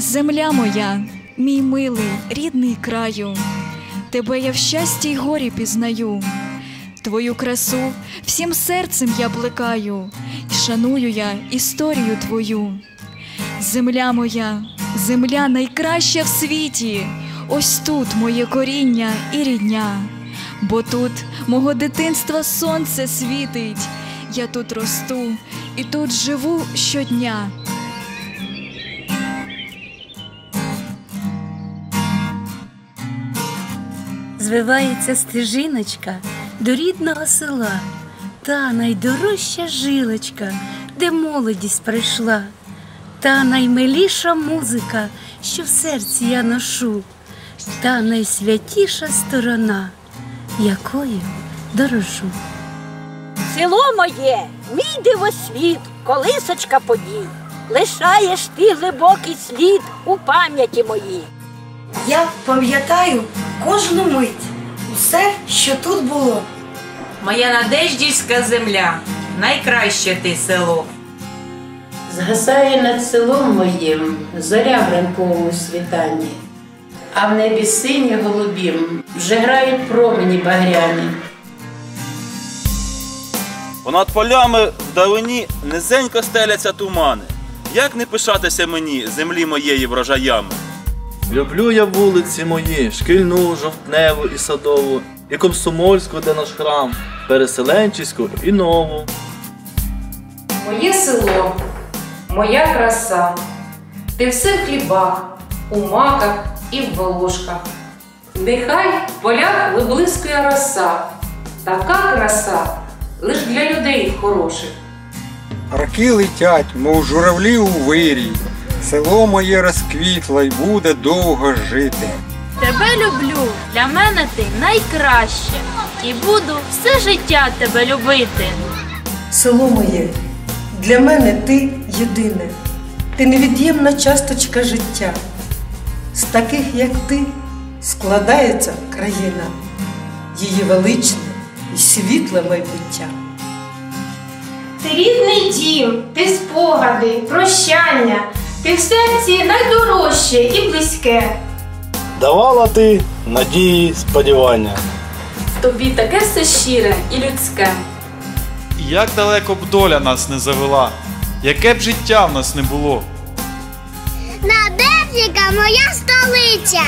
Земля моя, мій милий, рідний краю, тебе я в щасті й горі пізнаю, твою красу всім серцем я плекаю, і шаную я історію твою. Земля моя, земля найкраща в світі, ось тут моє коріння і рідня, бо тут мого дитинства сонце світить, я тут росту і тут живу щодня. Звивається стежиночка до рідного села, та найдорожча жилочка, де молодість прийшла, та наймиліша музика, що в серці я ношу, та найсвятіша сторона, якою дорожу. Село моє, мій дивосвіт, колисочка подій, лишаєш ти глибокий слід у пам'яті моїй. Я пам'ятаю кожну мить, усе, що тут було. Моя надеждівська земля, найкраще ти село. Згасає над селом моїм зоря в ранковому світанні, а в небі сині голубім вже грають промені багряні. Понад полями вдалині низенько стеляться тумани. Як не пишатися мені землі моєї врожаями? Люблю я вулиці мої, шкільну, жовтневу і садову, і комсомольську, де наш храм, переселенчиську і нову. Моє село, моя краса, ти все в хлібах, у маках і в волошках. Нехай в полях виблискує роса, така краса лиш для людей хороших. Роки летять, мов журавлі у вирій. Село моє розквітло й буде довго жити. Тебе люблю, для мене ти найкраще, і буду все життя тебе любити. Село моє, для мене ти єдине, ти невід'ємна часточка життя. З таких, як ти, складається країна, її величне і світле майбуття. Ти рідний дім, ти спогади, прощання, ти в серці найдорожче і близьке. Давала ти надії, сподівання. Тобі таке все щире і людське. Як далеко б доля нас не завела, яке б життя в нас не було. Надеждіка моя столиця,